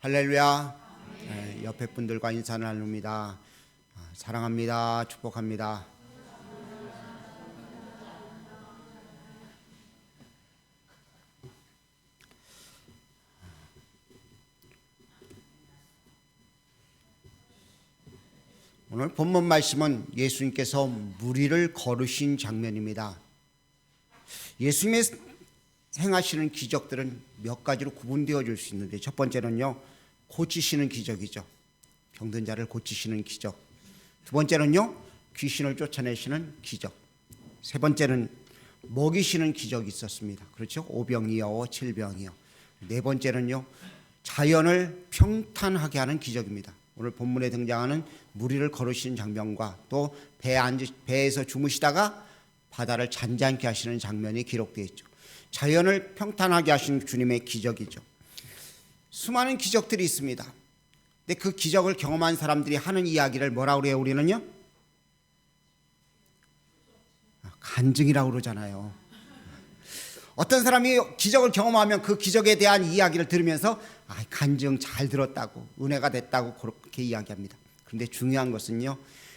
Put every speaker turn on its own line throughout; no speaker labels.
할렐루야. 네, 옆에 분들과 인사 나눕니다. 아, 사랑합니다. 축복합니다. 오늘 본문 말씀은 예수님께서 무리를 걸으신 장면입니다. 예수님의 행하시는 기적들은 몇 가지로 구분되어 줄 수 있는데 첫 번째는요 고치시는 기적이죠. 병든 자를 고치시는 기적. 두 번째는요 귀신을 쫓아내시는 기적. 세 번째는 먹이시는 기적이 있었습니다. 그렇죠? 오병이어 칠병이어. 네 번째는요 자연을 평탄하게 하는 기적입니다. 오늘 본문에 등장하는 무리를 걸으시는 장면과 또 배에 앉으, 배에서 주무시다가 바다를 잔잔케 하시는 장면이 기록되어 있죠. 자연을 평탄하게 하신 주님의 기적이죠. 수많은 기적들이 있습니다. 근데 그 기적을 경험한 사람들이 하는 이야기를 뭐라고 그래요, 우리는요? 아, 간증이라고 그러잖아요. 어떤 사람이 기적을 경험하면 그 기적에 대한 이야기를 들으면서 아, 간증 잘 들었다고, 은혜가 됐다고 그렇게 이야기합니다. 그런데 중요한 것은요,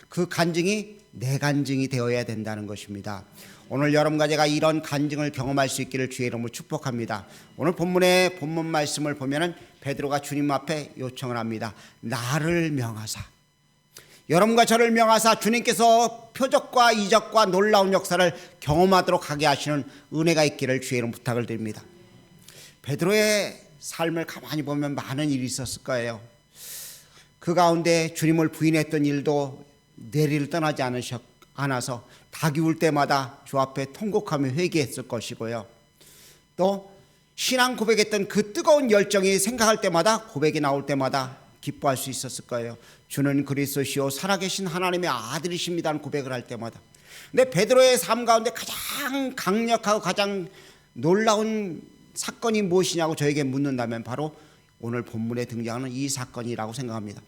그 간증이 내 간증이 되어야 된다는 것입니다. 오늘 여러분과 제가 이런 간증을 경험할 수 있기를 주의 이름으로 축복합니다. 오늘 본문의 본문 말씀을 보면은 베드로가 주님 앞에 요청을 합니다. 나를 명하사. 여러분과 저를 명하사 주님께서 표적과 이적과 놀라운 역사를 경험하도록 하게 하시는 은혜가 있기를 주의 이름 부탁을 드립니다. 베드로의 삶을 가만히 보면 많은 일이 있었을 거예요. 그 가운데 주님을 부인했던 일도 내리를 떠나지 않으셨, 않아서 닭이 울 때마다 주 앞에 통곡하며 회개했을 것이고요. 또 신앙 고백했던 그 뜨거운 열정이 생각할 때마다 고백이 나올 때마다 기뻐할 수 있었을 거예요. 주는 그리스도시요 살아계신 하나님의 아들이십니다는 고백을 할 때마다. 근데 베드로의 삶 가운데 가장 강력하고 가장 놀라운 사건이 무엇이냐고 저에게 묻는다면 바로 오늘 본문에 등장하는 이 사건이라고 생각합니다.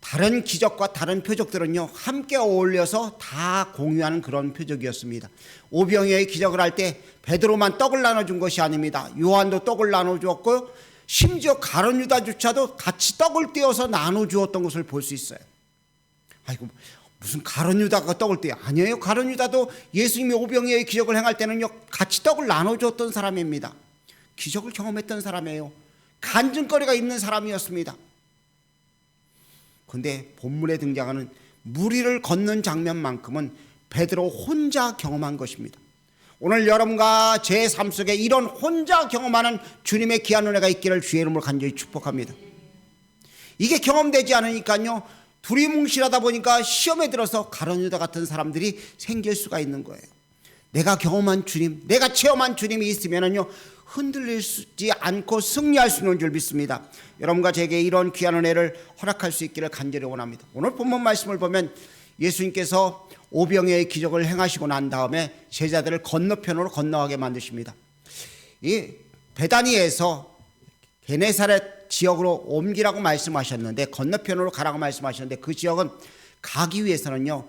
다른 기적과 다른 표적들은요 함께 어울려서 다 공유하는 그런 표적이었습니다. 오병이어의 기적을 할 때 베드로만 떡을 나눠준 것이 아닙니다. 요한도 떡을 나눠주었고 심지어 가론 유다조차도 같이 떡을 떼어서 나눠주었던 것을 볼 수 있어요. 아이고 무슨 가론 유다가 떡을 떼 아니에요. 가론 유다도 예수님이 오병이어의 기적을 행할 때는요 같이 떡을 나눠주었던 사람입니다. 기적을 경험했던 사람이에요. 간증거리가 있는 사람이었습니다. 근데 본문에 등장하는 무리를 걷는 장면만큼은 베드로 혼자 경험한 것입니다. 오늘 여러분과 제 삶 속에 이런 혼자 경험하는 주님의 귀한 은혜가 있기를 주의 이름으로 간절히 축복합니다. 이게 경험되지 않으니까요. 두리뭉실하다 보니까 시험에 들어서 가론유다 같은 사람들이 생길 수가 있는 거예요. 내가 경험한 주님, 내가 체험한 주님이 있으면은요. 흔들리지 않고 승리할 수 있는 줄 믿습니다. 여러분과 제게 이런 귀한 은혜를 허락할 수 있기를 간절히 원합니다. 오늘 본문 말씀을 보면 예수님께서 오병이의 기적을 행하시고 난 다음에 제자들을 건너편으로 건너가게 만드십니다. 이 베다니에서 게네사렛 지역으로 옮기라고 말씀하셨는데 건너편으로 가라고 말씀하셨는데 그 지역은 가기 위해서는요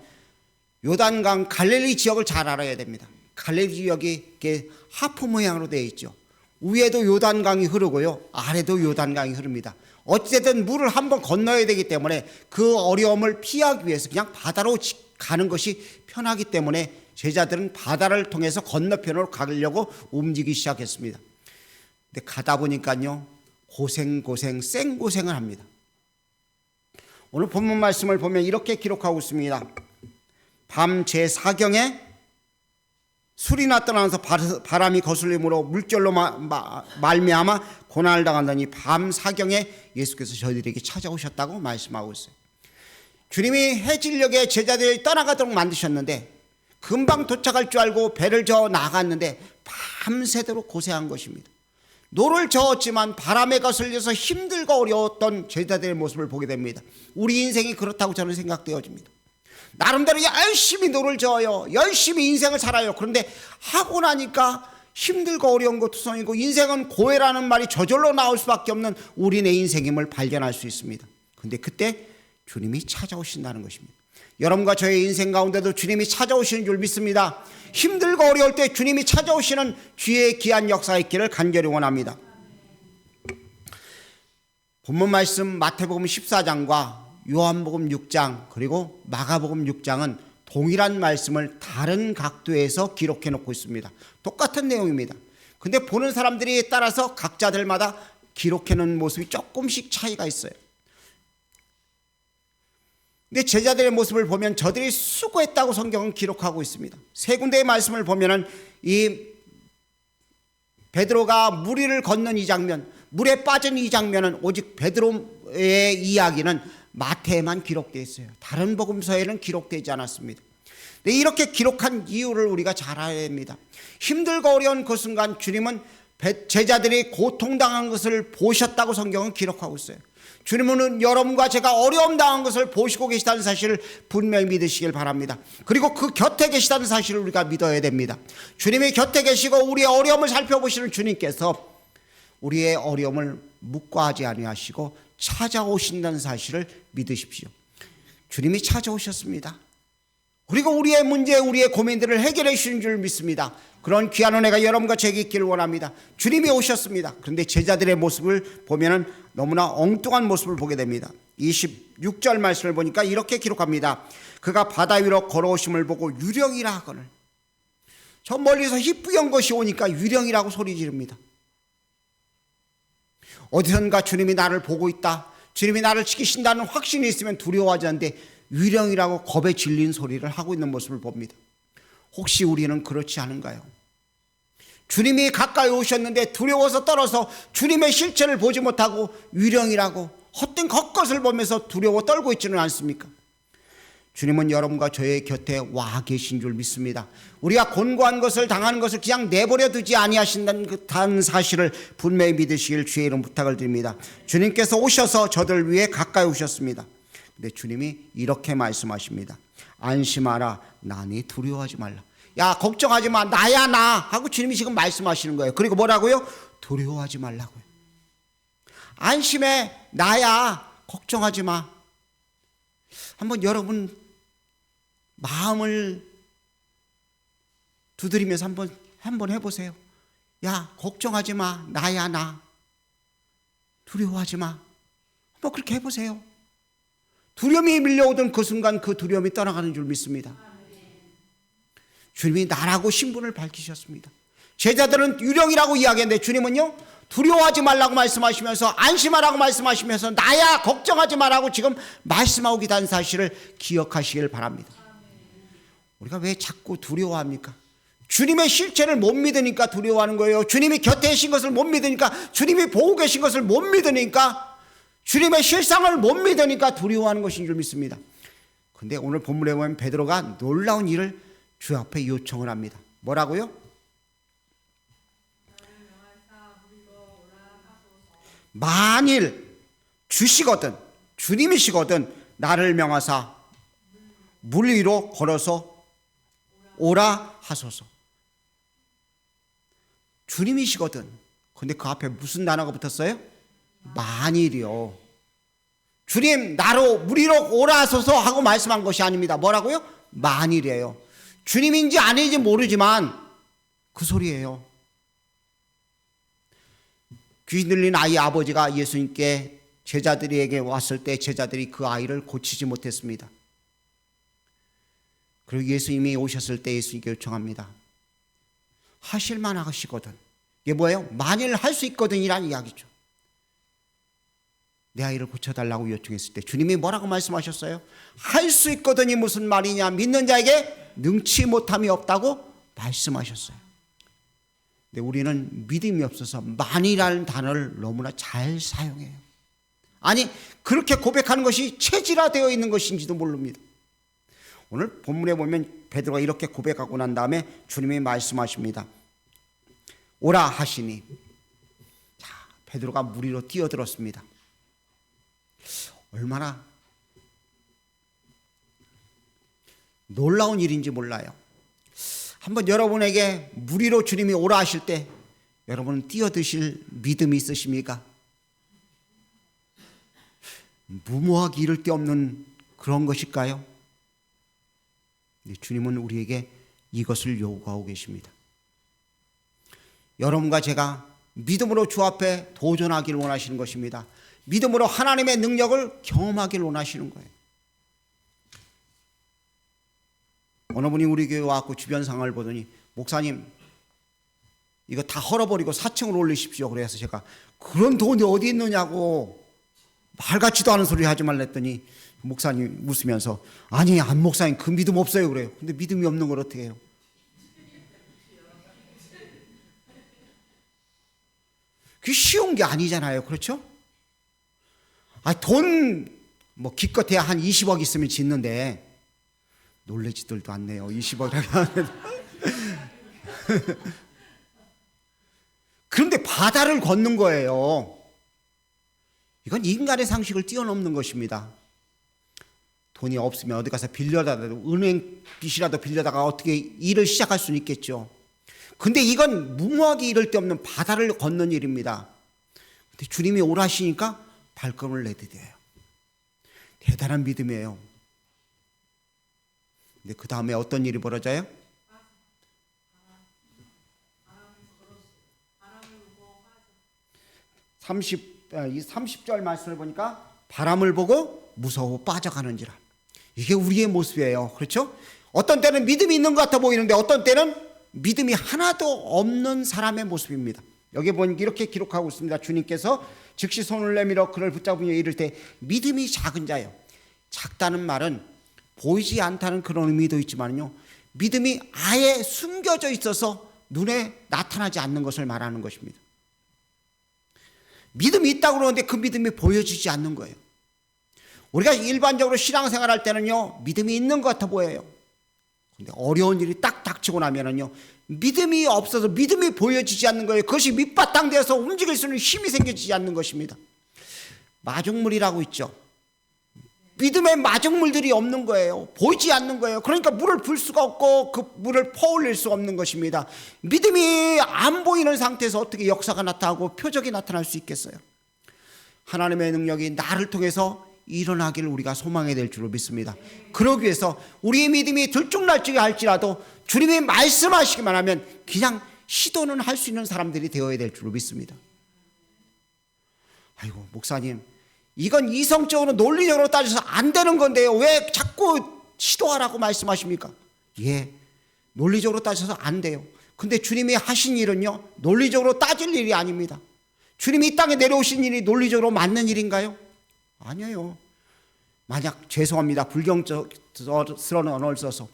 요단강 갈릴리 지역을 잘 알아야 됩니다. 갈릴리 지역이 하프 모양으로 되어 있죠. 위에도 요단강이 흐르고요. 아래도 요단강이 흐릅니다. 어찌됐든 물을 한번 건너야 되기 때문에 그 어려움을 피하기 위해서 그냥 바다로 가는 것이 편하기 때문에 제자들은 바다를 통해서 건너편으로 가려고 움직이기 시작했습니다. 근데 가다 보니까요. 고생 고생 생고생을 합니다. 오늘 본문 말씀을 보면 이렇게 기록하고 있습니다. 밤 제4경에 술이나 떠나서 바람이 거슬림으로 물결로 말미암아 고난을 당한다니 밤 사경에 예수께서 저희들에게 찾아오셨다고 말씀하고 있어요. 주님이 해질녘에 제자들이 떠나가도록 만드셨는데 금방 도착할 줄 알고 배를 저어 나갔는데 밤새도록 고생한 것입니다. 노를 저었지만 바람에 거슬려서 힘들고 어려웠던 제자들의 모습을 보게 됩니다. 우리 인생이 그렇다고 저는 생각되어집니다. 나름대로 열심히 노를 저어요. 열심히 인생을 살아요. 그런데 하고 나니까 힘들고 어려운 것도 성이고 인생은 고해라는 말이 저절로 나올 수밖에 없는 우리네 인생임을 발견할 수 있습니다. 근데 그때 주님이 찾아오신다는 것입니다. 여러분과 저의 인생 가운데도 주님이 찾아오시는 줄 믿습니다. 힘들고 어려울 때 주님이 찾아오시는 주의 귀한 역사 있기를 간절히 원합니다. 본문 말씀 마태복음 14장과 요한복음 6장 그리고 마가복음 6장은 동일한 말씀을 다른 각도에서 기록해 놓고 있습니다. 똑같은 내용입니다. 근데 보는 사람들이 따라서 각자들마다 기록해 놓은 모습이 조금씩 차이가 있어요. 근데 제자들의 모습을 보면 저들이 수고했다고 성경은 기록하고 있습니다. 세 군데의 말씀을 보면은 이 베드로가 물 위를 걷는 이 장면, 물에 빠진 이 장면은 오직 베드로의 이야기는 마태에만 기록되어 있어요. 다른 복음서에는 기록되지 않았습니다. 근데 이렇게 기록한 이유를 우리가 잘 알아야 됩니다. 힘들고 어려운 그 순간 주님은 배- 제자들이 고통당한 것을 보셨다고 성경은 기록하고 있어요. 주님은 여러분과 제가 어려움 당한 것을 보시고 계시다는 사실을 분명히 믿으시길 바랍니다. 그리고 그 곁에 계시다는 사실을 우리가 믿어야 됩니다. 주님이 곁에 계시고 우리의 어려움을 살펴보시는 주님께서 우리의 어려움을 묵과하지 아니하시고 찾아오신다는 사실을 믿으십시오. 주님이 찾아오셨습니다. 그리고 우리의 문제, 우리의 고민들을 해결해 주시는 줄 믿습니다. 그런 귀한 은혜가 여러분과 제게 있기를 원합니다. 주님이 오셨습니다. 그런데 제자들의 모습을 보면은 너무나 엉뚱한 모습을 보게 됩니다. 26절 말씀을 보니까 이렇게 기록합니다. 그가 바다 위로 걸어오심을 보고 유령이라 하거늘. 저 멀리서 희뿌연 것이 오니까 유령이라고 소리 지릅니다. 어디선가 주님이 나를 보고 있다. 주님이 나를 지키신다는 확신이 있으면 두려워하지 않는데 유령이라고 겁에 질린 소리를 하고 있는 모습을 봅니다. 혹시 우리는 그렇지 않은가요? 주님이 가까이 오셨는데 두려워서 떨어서 주님의 실체를 보지 못하고 유령이라고 헛된 겉것을 보면서 두려워 떨고 있지는 않습니까? 주님은 여러분과 저의 곁에 와 계신 줄 믿습니다. 우리가 곤고한 것을 당하는 것을 그냥 내버려 두지 아니하신다는 그 사실을 분명히 믿으시길 주의 이름 부탁을 드립니다. 주님께서 오셔서 저들 위해 가까이 오셨습니다. 근데 주님이 이렇게 말씀하십니다. 안심하라. 나니 두려워하지 말라. 야, 걱정하지 마. 나야 나. 하고 주님이 지금 말씀하시는 거예요. 그리고 뭐라고요? 두려워하지 말라고요. 안심해. 나야. 걱정하지 마. 한번 여러분 마음을 두드리면서 한번 한번 해보세요. 야 걱정하지 마 나야 나 두려워하지 마 한번 그렇게 해보세요. 두려움이 밀려오던 그 순간 그 두려움이 떠나가는 줄 믿습니다. 주님이 나라고 신분을 밝히셨습니다. 제자들은 유령이라고 이야기했는데 주님은요 두려워하지 말라고 말씀하시면서 안심하라고 말씀하시면서 나야 걱정하지 말라고 지금 말씀하고 계다는 사실을 기억하시길 바랍니다. 우리가 왜 자꾸 두려워합니까? 주님의 실체를 못 믿으니까 두려워하는 거예요. 주님이 곁에 계신 것을 못 믿으니까 주님이 보고 계신 것을 못 믿으니까 주님의 실상을 못 믿으니까 두려워하는 것인 줄 믿습니다. 근데 오늘 본문에 보면 베드로가 놀라운 일을 주 앞에 요청을 합니다. 뭐라고요? 만일 주시거든 주님이시거든 나를 명하사 물 위로 걸어서 오라 하소서. 주님이시거든. 근데 그 앞에 무슨 단어가 붙었어요? 만일이요. 주님 나로 물 위로 오라 하소서 하고 말씀한 것이 아닙니다. 뭐라고요? 만일이에요. 주님인지 아닌지 모르지만 그 소리예요. 귀 들린 아이 아버지가 예수님께 제자들에게 왔을 때 제자들이 그 아이를 고치지 못했습니다. 그리고 예수님이 오셨을 때 예수님께 요청합니다. 하실만 하시거든. 이게 뭐예요? 만일 할 수 있거든이라는 이야기죠. 내 아이를 고쳐달라고 요청했을 때 주님이 뭐라고 말씀하셨어요? 할 수 있거든이 무슨 말이냐? 믿는 자에게 능치 못함이 없다고 말씀하셨어요. 근데 우리는 믿음이 없어서 만이라는 단어를 너무나 잘 사용해요. 아니 그렇게 고백하는 것이 체질화되어 있는 것인지도 모릅니다. 오늘 본문에 보면 베드로가 이렇게 고백하고 난 다음에 주님이 말씀하십니다. 오라 하시니 자 베드로가 물 위로 뛰어들었습니다. 얼마나 놀라운 일인지 몰라요. 한번 여러분에게 물 위로 주님이 오라 하실 때 여러분은 뛰어드실 믿음이 있으십니까? 무모하기 이를 데 없는 그런 것일까요? 주님은 우리에게 이것을 요구하고 계십니다. 여러분과 제가 믿음으로 주 앞에 도전하기를 원하시는 것입니다. 믿음으로 하나님의 능력을 경험하길 원하시는 거예요. 어느 분이 우리 교회 와갖고 주변 상황을 보더니 목사님 이거 다 헐어버리고 4층으로 올리십시오. 그래서 제가 그런 돈이 어디 있느냐고 말 같지도 않은 소리 하지 말랬더니 목사님 웃으면서 아니 안 목사님 그 믿음 없어요 그래요. 근데 믿음이 없는 걸 어떻게 해요? 그게 쉬운 게 아니잖아요. 그렇죠? 아, 돈, 뭐, 기껏해야 한 20억 있으면 짓는데, 놀래지들도 않네요. 20억이라고 하면. 그런데 바다를 걷는 거예요. 이건 인간의 상식을 뛰어넘는 것입니다. 돈이 없으면 어디 가서 빌려다도 은행 빚이라도 빌려다가 어떻게 일을 시작할 수는 있겠죠. 근데 이건 무모하게 이를 데 없는 바다를 걷는 일입니다. 근데 주님이 오라시니까 발걸음을 내디뎌요. 대단한 믿음이에요. 근데 그 다음에 어떤 일이 벌어져요? 30, 아, 이 30절 말씀을 보니까 바람을 보고 무서워 빠져가는지라. 이게 우리의 모습이에요. 그렇죠? 어떤 때는 믿음이 있는 것 같아 보이는데 어떤 때는 믿음이 하나도 없는 사람의 모습입니다. 여기 보니까 이렇게 기록하고 있습니다. 주님께서 즉시 손을 내밀어 그를 붙잡으며 이를 때 믿음이 작은 자요. 작다는 말은 보이지 않다는 그런 의미도 있지만요. 믿음이 아예 숨겨져 있어서 눈에 나타나지 않는 것을 말하는 것입니다. 믿음이 있다고 그러는데 그 믿음이 보여지지 않는 거예요. 우리가 일반적으로 신앙생활 할 때는요, 믿음이 있는 것 같아 보여요. 근데 어려운 일이 딱 닥치고 나면은요, 믿음이 없어서 믿음이 보여지지 않는 거예요. 그것이 밑바탕되어서 움직일 수 있는 힘이 생겨지지 않는 것입니다. 마중물이라고 있죠. 믿음의 마중물들이 없는 거예요. 보이지 않는 거예요. 그러니까 물을 불 수가 없고 그 물을 퍼올릴 수 없는 것입니다. 믿음이 안 보이는 상태에서 어떻게 역사가 나타나고 표적이 나타날 수 있겠어요? 하나님의 능력이 나를 통해서 일어나기를 우리가 소망해야 될 줄로 믿습니다. 그러기 위해서 우리의 믿음이 들쭉날쭉이 할지라도 주님이 말씀하시기만 하면 그냥 시도는 할 수 있는 사람들이 되어야 될 줄로 믿습니다. 아이고 목사님 이건 이성적으로 논리적으로 따져서 안 되는 건데요. 왜 자꾸 시도하라고 말씀하십니까? 예. 논리적으로 따져서 안 돼요. 근데 주님이 하신 일은요. 논리적으로 따질 일이 아닙니다. 주님이 이 땅에 내려오신 일이 논리적으로 맞는 일인가요? 아니에요. 만약 죄송합니다. 불경스러운 언어를 써서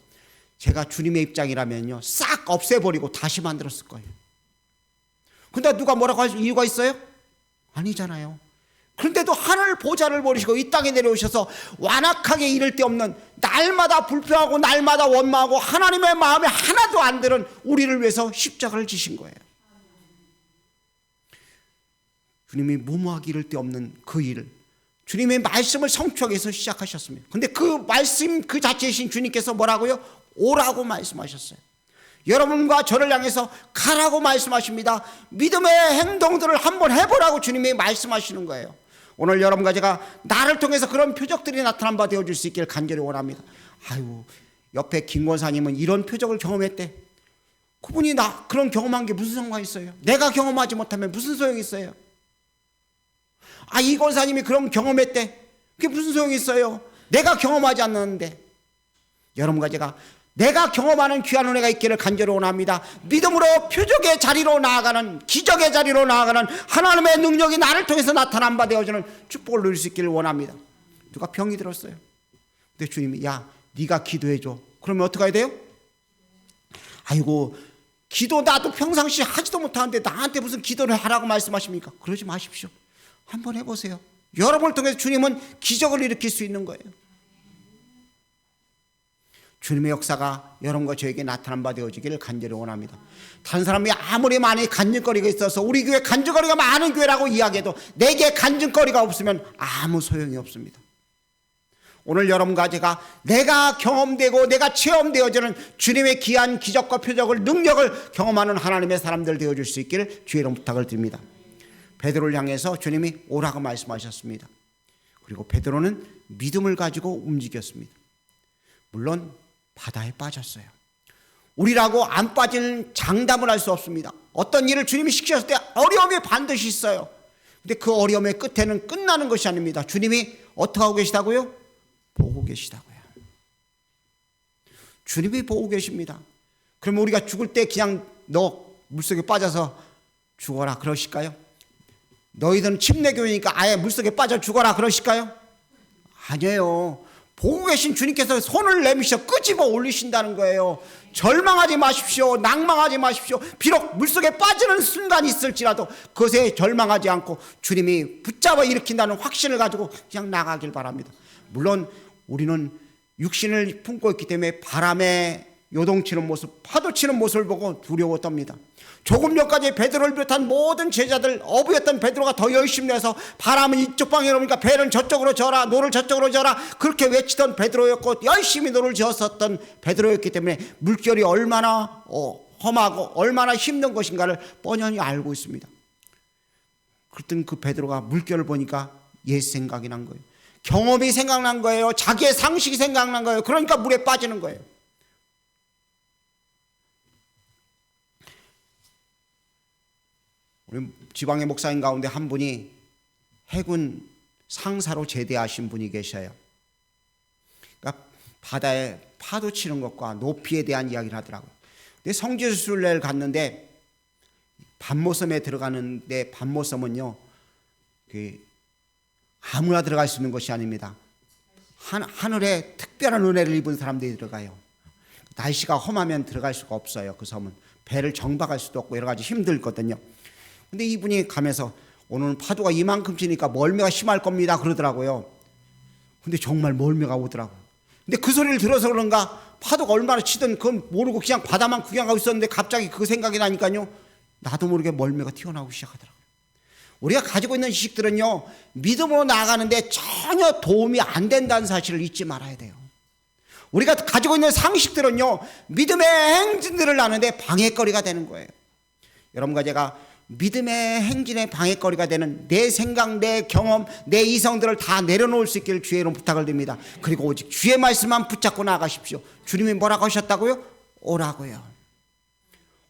제가 주님의 입장이라면요. 싹 없애버리고 다시 만들었을 거예요. 근데 누가 뭐라고 할 이유가 있어요? 아니잖아요. 그런데도 하늘 보좌를 버리시고 이 땅에 내려오셔서 완악하게 이를 데 없는 날마다 불평하고 날마다 원망하고 하나님의 마음에 하나도 안 드는 우리를 위해서 십자가를 지신 거예요. 주님이 무모하게 이를 데 없는 그 일을 주님의 말씀을 성취하기 위해서 시작하셨습니다. 근데 그 말씀 그 자체이신 주님께서 뭐라고요? 오라고 말씀하셨어요. 여러분과 저를 향해서 가라고 말씀하십니다. 믿음의 행동들을 한번 해보라고 주님이 말씀하시는 거예요. 오늘 여러분과 제가 나를 통해서 그런 표적들이 나타난 바 되어줄 수 있기를 간절히 원합니다. 아유, 옆에 김 권사님은 이런 표적을 경험했대. 그분이 나 그런 경험한 게 무슨 상관이 있어요? 내가 경험하지 못하면 무슨 소용이 있어요? 아, 이 권사님이 그런 경험했대. 그게 무슨 소용이 있어요? 내가 경험하지 않는데. 여러분과 제가 내가 경험하는 귀한 은혜가 있기를 간절히 원합니다. 믿음으로 표적의 자리로 나아가는 기적의 자리로 나아가는 하나님의 능력이 나를 통해서 나타난 바 되어지는 축복을 누릴 수 있기를 원합니다. 누가 병이 들었어요. 근데 주님이 야 네가 기도해 줘. 그러면 어떻게 해야 돼요? 아이고 기도 나도 평상시 하지도 못하는데 나한테 무슨 기도를 하라고 말씀하십니까? 그러지 마십시오. 한번 해보세요. 여러분을 통해서 주님은 기적을 일으킬 수 있는 거예요. 주님의 역사가 여러분과 저에게 나타난 바 되어지기를 간절히 원합니다. 다른 사람이 아무리 많이 간증거리가 있어서 우리 교회 간증거리가 많은 교회라고 이야기해도 내게 간증거리가 없으면 아무 소용이 없습니다. 오늘 여러분과 제가 내가 경험되고 내가 체험되어지는 주님의 귀한 기적과 표적을 능력을 경험하는 하나님의 사람들 되어줄 수 있기를 주의 이름 부탁을 드립니다. 베드로를 향해서 주님이 오라고 말씀하셨습니다. 그리고 베드로는 믿음을 가지고 움직였습니다. 물론 바다에 빠졌어요. 우리라고 안 빠지는 장담을 할 수 없습니다. 어떤 일을 주님이 시키셨을 때 어려움이 반드시 있어요. 근데 그 어려움의 끝에는 끝나는 것이 아닙니다. 주님이 어떻게 하고 계시다고요? 보고 계시다고요. 주님이 보고 계십니다. 그러면 우리가 죽을 때 그냥 너 물속에 빠져서 죽어라 그러실까요? 너희들은 침례교회니까 아예 물속에 빠져 죽어라 그러실까요? 아니에요. 보고 계신 주님께서 손을 내미셔 끄집어 올리신다는 거예요. 절망하지 마십시오. 낭망하지 마십시오. 비록 물속에 빠지는 순간이 있을지라도 그것에 절망하지 않고 주님이 붙잡아 일으킨다는 확신을 가지고 그냥 나가길 바랍니다. 물론 우리는 육신을 품고 있기 때문에 바람에 요동치는 모습, 파도 치는 모습을 보고 두려워 떱니다. 조금 전까지 베드로를 비롯한 모든 제자들 어부였던 베드로가 더 열심히 해서 바람은 이쪽 방향으로 오니까 배는 저쪽으로 져라 노를 저쪽으로 져라 그렇게 외치던 베드로였고 열심히 노를 지었었던 베드로였기 때문에 물결이 얼마나 어, 험하고 얼마나 힘든 것인가를 뻔히 알고 있습니다. 그랬더니 그 베드로가 물결을 보니까 옛 생각이 난 거예요. 경험이 생각난 거예요. 자기의 상식이 생각난 거예요. 그러니까 물에 빠지는 거예요. 우리 지방의 목사님 가운데 한 분이 해군 상사로 제대하신 분이 계셔요. 그러니까 바다에 파도 치는 것과 높이에 대한 이야기를 하더라고요. 근데 성지순례를 갔는데 밤모섬에 들어가는데 밤모섬은요, 그 아무나 들어갈 수 있는 것이 아닙니다. 한, 하늘에 특별한 은혜를 입은 사람들이 들어가요. 날씨가 험하면 들어갈 수가 없어요. 그 섬은 배를 정박할 수도 없고 여러 가지 힘들거든요. 근데 이분이 가면서 오늘은 파도가 이만큼 치니까 멀미가 심할 겁니다. 그러더라고요. 근데 정말 멀미가 오더라고요. 근데 그 소리를 들어서 그런가 파도가 얼마나 치든 그건 모르고 그냥 바다만 구경하고 있었는데 갑자기 그 생각이 나니까요. 나도 모르게 멀미가 튀어나오기 시작하더라고요. 우리가 가지고 있는 지식들은요, 믿음으로 나아가는데 전혀 도움이 안 된다는 사실을 잊지 말아야 돼요. 우리가 가지고 있는 상식들은요, 믿음의 행진들을 나는데 방해거리가 되는 거예요. 여러분과 제가 믿음의 행진의 방해거리가 되는 내 생각, 내 경험, 내 이성들을 다 내려놓을 수 있기를 주의 이름 부탁을 드립니다. 그리고 오직 주의 말씀만 붙잡고 나가십시오. 주님이 뭐라고 하셨다고요? 오라고요.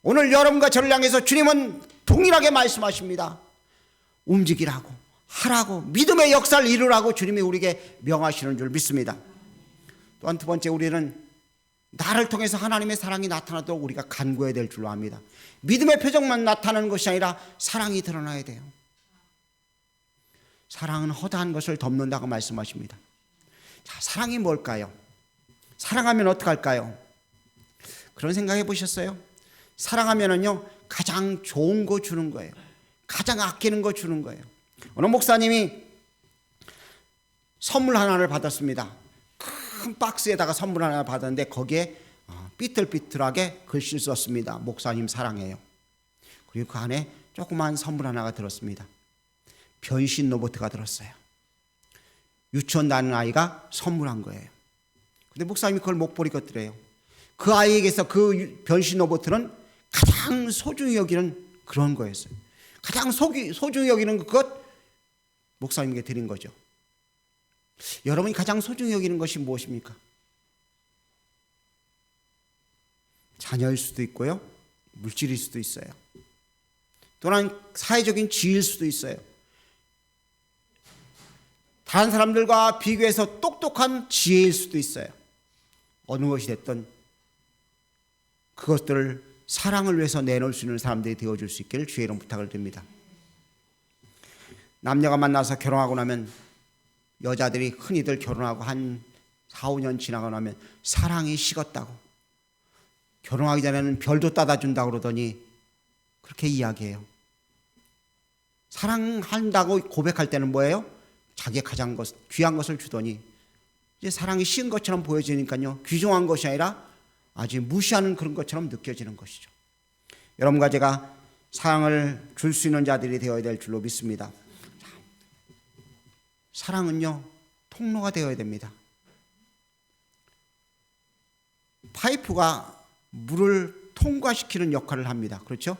오늘 여러분과 저를 향해서 주님은 동일하게 말씀하십니다. 움직이라고, 하라고, 믿음의 역사를 이루라고 주님이 우리에게 명하시는 줄 믿습니다. 또한 두 번째 우리는 나를 통해서 하나님의 사랑이 나타나도록 우리가 간구해야 될 줄로 압니다. 믿음의 표정만 나타나는 것이 아니라 사랑이 드러나야 돼요. 사랑은 허다한 것을 덮는다고 말씀하십니다. 자, 사랑이 뭘까요? 사랑하면 어떡할까요? 그런 생각 해 보셨어요? 사랑하면은요, 가장 좋은 거 주는 거예요. 가장 아끼는 거 주는 거예요. 어느 목사님이 선물 하나를 받았습니다. 큰 박스에다가 선물 하나 받았는데 거기에 어, 삐뚤삐뚤하게 글씨를 썼습니다. 목사님 사랑해요. 그리고 그 안에 조그만 선물 하나가 들었습니다. 변신 로봇가 들었어요. 유치원 다니는 아이가 선물한 거예요. 근데 목사님이 그걸 못 버리겠더래요. 그 아이에게서 그 변신 로봇은 가장 소중히 여기는 그런 거였어요. 가장 소중히 여기는 것 목사님께 드린 거죠. 여러분이 가장 소중히 여기는 것이 무엇입니까? 자녀일 수도 있고요. 물질일 수도 있어요. 또는 사회적인 지위일 수도 있어요. 다른 사람들과 비교해서 똑똑한 지혜일 수도 있어요. 어느 것이 됐든 그것들을 사랑을 위해서 내놓을 수 있는 사람들이 되어줄 수 있기를 주의 이름 부탁을 드립니다. 남녀가 만나서 결혼하고 나면 여자들이 흔히들 결혼하고 한 4, 5년 지나고 나면 사랑이 식었다고 결혼하기 전에는 별도 따다 준다고 그러더니 그렇게 이야기해요. 사랑한다고 고백할 때는 뭐예요? 자기의 가장 것, 귀한 것을 주더니 이제 사랑이 쉬운 것처럼 보여지니까요. 귀중한 것이 아니라 아주 무시하는 그런 것처럼 느껴지는 것이죠. 여러분과 제가 사랑을 줄 수 있는 자들이 되어야 될 줄로 믿습니다. 사랑은요, 통로가 되어야 됩니다. 파이프가 물을 통과시키는 역할을 합니다. 그렇죠?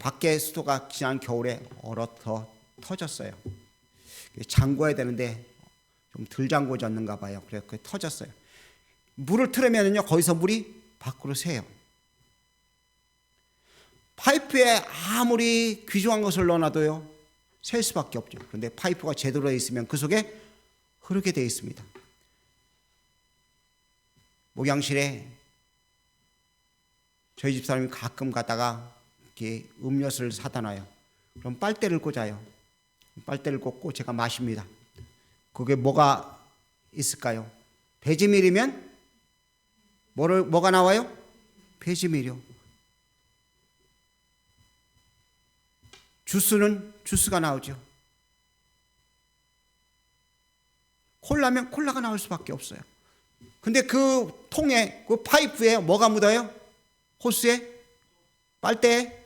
밖에 수도가 지난 겨울에 얼어서 터졌어요. 잠궈야 되는데 좀 덜 잠궈졌는가 봐요. 그래서 터졌어요. 물을 틀으면요 거기서 물이 밖으로 새요. 파이프에 아무리 귀중한 것을 넣어놔도요 셀 수밖에 없죠. 그런데 파이프가 제대로 되어 있으면 그 속에 흐르게 되어 있습니다. 목양실에 저희 집 사람이 가끔 가다가 이렇게 음료수를 사다 놔요. 그럼 빨대를 꽂아요. 빨대를 꽂고 제가 마십니다. 그게 뭐가 있을까요? 배지밀이면 뭐를 뭐가 나와요? 배지밀이요. 주스는 주스가 나오죠. 콜라면 콜라가 나올 수밖에 없어요. 근데 그 통에 그 파이프에 뭐가 묻어요? 호스에 빨대에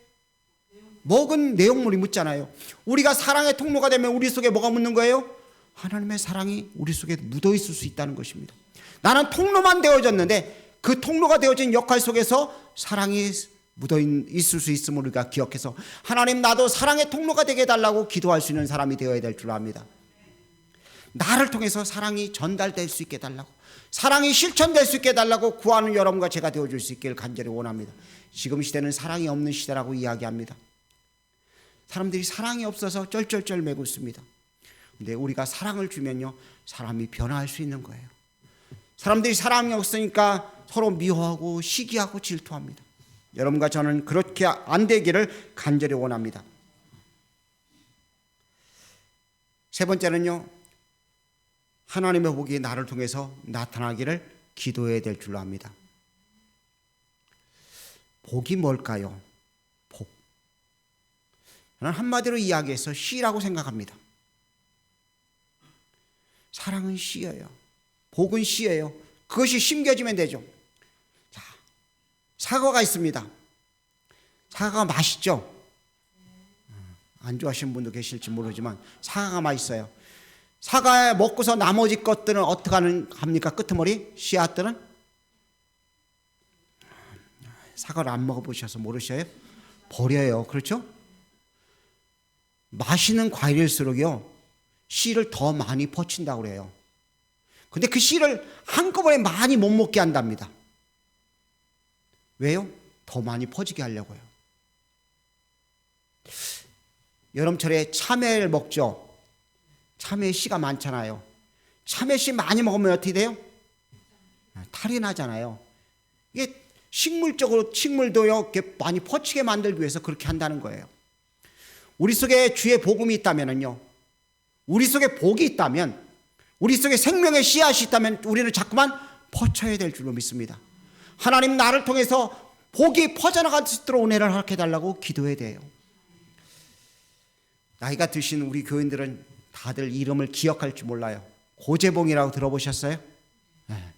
먹은 내용물이 묻잖아요. 우리가 사랑의 통로가 되면 우리 속에 뭐가 묻는 거예요? 하나님의 사랑이 우리 속에 묻어 있을 수 있다는 것입니다. 나는 통로만 되어졌는데 그 통로가 되어진 역할 속에서 사랑이 묻어 있을 수 있음을 우리가 기억해서 하나님 나도 사랑의 통로가 되게 해달라고 기도할 수 있는 사람이 되어야 될 줄 압니다. 나를 통해서 사랑이 전달될 수 있게 해달라고 사랑이 실천될 수 있게 해달라고 구하는 여러분과 제가 되어줄 수 있기를 간절히 원합니다. 지금 시대는 사랑이 없는 시대라고 이야기합니다. 사람들이 사랑이 없어서 쩔쩔쩔 매고 있습니다. 근데 우리가 사랑을 주면요, 사람이 변화할 수 있는 거예요. 사람들이 사랑이 없으니까 서로 미워하고 시기하고 질투합니다. 여러분과 저는 그렇게 안 되기를 간절히 원합니다. 세 번째는요, 하나님의 복이 나를 통해서 나타나기를 기도해야 될 줄로 압니다. 복이 뭘까요? 복. 저는 한마디로 이야기해서 씨라고 생각합니다. 사랑은 씨예요. 복은 씨예요. 그것이 심겨지면 되죠. 자, 사과가 있습니다. 사과가 맛있죠? 안 좋아하시는 분도 계실지 모르지만 사과가 맛있어요. 사과 먹고서 나머지 것들은 어떻게 하는 합니까? 끄트머리 씨앗들은 사과를 안 먹어보셔서 모르셔요? 버려요. 그렇죠? 맛있는 과일일수록요 씨를 더 많이 퍼친다고 그래요. 근데 그 씨를 한꺼번에 많이 못 먹게 한답니다. 왜요? 더 많이 퍼지게 하려고요. 여름철에 참외를 먹죠. 참외 씨가 많잖아요. 참외 씨 많이 먹으면 어떻게 돼요? 아, 탈이 나잖아요. 이게 식물적으로 식물도요 이렇게 많이 퍼치게 만들기 위해서 그렇게 한다는 거예요. 우리 속에 주의 복음이 있다면은요, 우리 속에 복이 있다면, 우리 속에 생명의 씨앗이 있다면 우리는 자꾸만 퍼쳐야 될 줄로 믿습니다. 하나님 나를 통해서 복이 퍼져나갈 수 있도록 은혜를 허락해 달라고 기도해야 돼요. 나이가 드신 우리 교인들은 다들 이름을 기억할 줄 몰라요. 고재봉이라고 들어보셨어요? 네.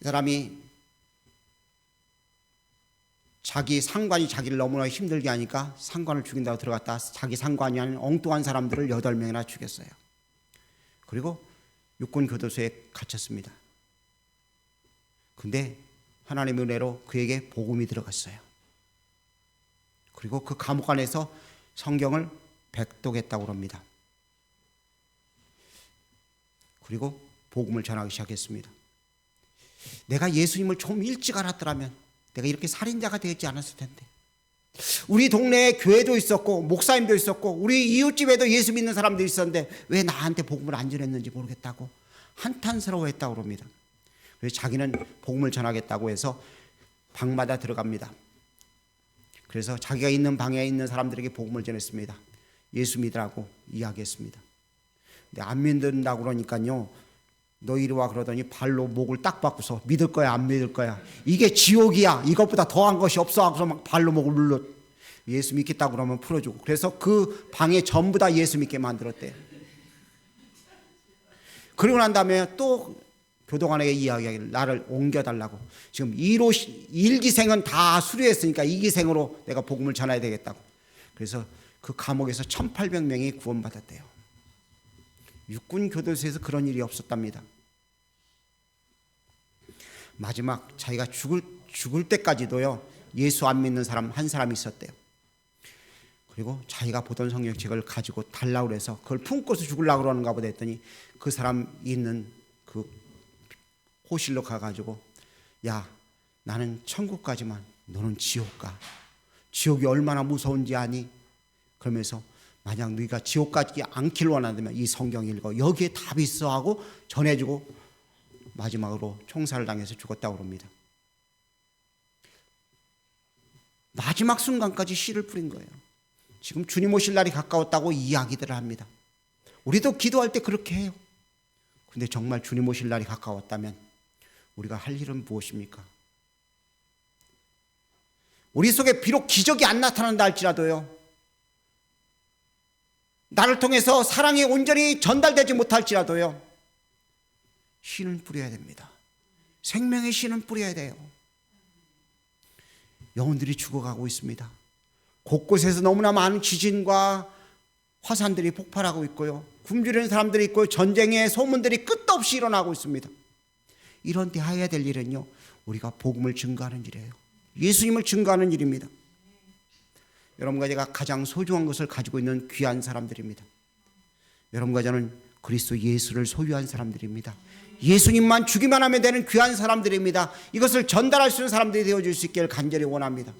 이 사람이 자기 상관이 자기를 너무나 힘들게 하니까 상관을 죽인다고 들어갔다 자기 상관이 아닌 엉뚱한 사람들을 여덟 명이나 죽였어요. 그리고 육군 교도소에 갇혔습니다. 근데 하나님의 은혜로 그에게 복음이 들어갔어요. 그리고 그 감옥 안에서 성경을 백독했다고 합니다. 그리고 복음을 전하기 시작했습니다. 내가 예수님을 좀 일찍 알았더라면 내가 이렇게 살인자가 되지 않았을 텐데. 우리 동네에 교회도 있었고 목사님도 있었고 우리 이웃집에도 예수 믿는 사람들이 있었는데 왜 나한테 복음을 안 전했는지 모르겠다고 한탄스러워했다고 합니다. 자기는 복음을 전하겠다고 해서 방마다 들어갑니다. 그래서 자기가 있는 방에 있는 사람들에게 복음을 전했습니다. 예수 믿으라고 이야기했습니다. 근데 안 믿는다고 그러니까요. 너 이리 와 그러더니 발로 목을 딱 바꾸서 믿을 거야 안 믿을 거야 이게 지옥이야 이것보다 더한 것이 없어 하고서 막 발로 목을 눌러 예수 믿겠다고 그러면 풀어주고 그래서 그 방에 전부 다 예수 믿게 만들었대요 그리고 난 다음에 또 교도관에게 이야기하기를 나를 옮겨달라고 지금 1호 1기생은 다 수료했으니까 2기생으로 내가 복음을 전해야 되겠다고 그래서 그 감옥에서 1800명이 구원받았대요 육군 교도소에서 그런 일이 없었답니다. 마지막 자기가 죽을 죽을 때까지도요 예수 안 믿는 사람 한 사람이 있었대요. 그리고 자기가 보던 성경책을 가지고 달라고 그래서 그걸 품고서 죽으려고 그러는가 보다 했더니 그 사람 있는 그 호실로 가가지고 야 나는 천국까지만 너는 지옥 가 지옥이 얼마나 무서운지 아니 그러면서 만약 너희가 지옥 가지 않길 원한다면 이 성경 읽어 여기에 답이 있어 하고 전해주고 마지막으로 총살을 당해서 죽었다고 그럽니다. 마지막 순간까지 씨를 뿌린 거예요. 지금 주님 오실 날이 가까웠다고 이야기들을 합니다. 우리도 기도할 때 그렇게 해요. 근데 정말 주님 오실 날이 가까웠다면 우리가 할 일은 무엇입니까? 우리 속에 비록 기적이 안 나타난다 할지라도요. 나를 통해서 사랑이 온전히 전달되지 못할지라도요. 씨는 뿌려야 됩니다. 생명의 씨는 뿌려야 돼요. 영혼들이 죽어가고 있습니다. 곳곳에서 너무나 많은 지진과 화산들이 폭발하고 있고요. 굶주리는 사람들이 있고 전쟁의 소문들이 끝도 없이 일어나고 있습니다. 이런 때 해야 될 일은요. 우리가 복음을 증거하는 일이에요. 예수님을 증거하는 일입니다. 여러분과 제가 가장 소중한 것을 가지고 있는 귀한 사람들입니다. 여러분과 저는 그리스도 예수를 소유한 사람들입니다. 예수님만 주기만 하면 되는 귀한 사람들입니다. 이것을 전달할 수 있는 사람들이 되어줄 수 있기를 간절히 원합니다.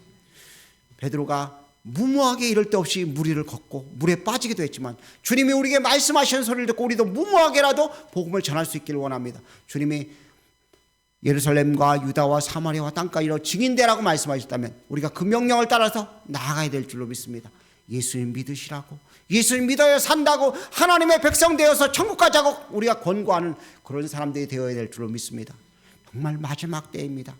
베드로가 무모하게 이럴 데 없이 무리를 걷고 물에 빠지기도 했지만 주님이 우리에게 말씀하시는 소리를 듣고 우리도 무모하게라도 복음을 전할 수 있기를 원합니다. 주님이 예루살렘과 유다와 사마리아와 땅까지로 증인되라고 말씀하셨다면 우리가 그 명령을 따라서 나아가야 될 줄로 믿습니다. 예수님 믿으시라고 예수님 믿어야 산다고 하나님의 백성 되어서 천국 가자고 우리가 권고하는 그런 사람들이 되어야 될 줄로 믿습니다. 정말 마지막 때입니다.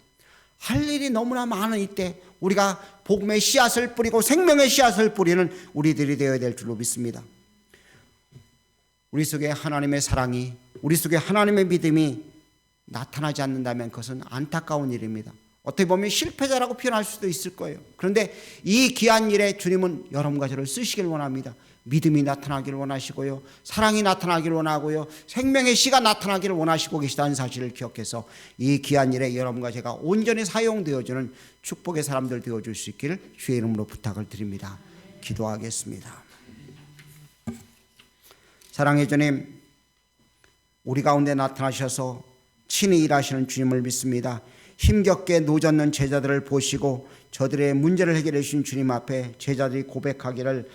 할 일이 너무나 많은 이때 우리가 복음의 씨앗을 뿌리고 생명의 씨앗을 뿌리는 우리들이 되어야 될 줄로 믿습니다. 우리 속에 하나님의 사랑이 우리 속에 하나님의 믿음이 나타나지 않는다면 그것은 안타까운 일입니다. 어떻게 보면 실패자라고 표현할 수도 있을 거예요. 그런데 이 귀한 일에 주님은 여러분과 저를 쓰시길 원합니다. 믿음이 나타나기를 원하시고요. 사랑이 나타나기를 원하고요. 생명의 씨가 나타나기를 원하시고 계시다는 사실을 기억해서 이 귀한 일에 여러분과 제가 온전히 사용되어주는 축복의 사람들 되어줄 수 있기를 주의 이름으로 부탁을 드립니다. 기도하겠습니다. 사랑의 주님, 우리 가운데 나타나셔서 친히 일하시는 주님을 믿습니다. 힘겹게 노젓는 제자들을 보시고 저들의 문제를 해결해 주신 주님 앞에 제자들이 고백하기를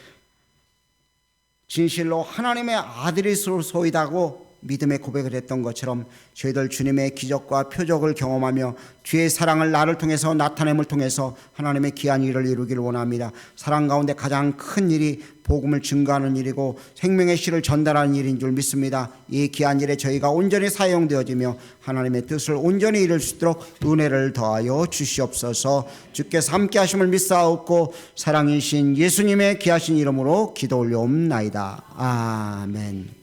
진실로 하나님의 아들이 소이다고 믿음의 고백을 했던 것처럼 저희들 주님의 기적과 표적을 경험하며 주의 사랑을 나를 통해서 나타냄을 통해서 하나님의 귀한 일을 이루기를 원합니다. 사랑 가운데 가장 큰 일이 복음을 증거하는 일이고 생명의 씨를 전달하는 일인 줄 믿습니다. 이 귀한 일에 저희가 온전히 사용되어지며 하나님의 뜻을 온전히 이룰 수 있도록 은혜를 더하여 주시옵소서. 주께서 함께 하심을 믿사옵고 사랑이신 예수님의 귀하신 이름으로 기도 올려옵나이다. 아멘.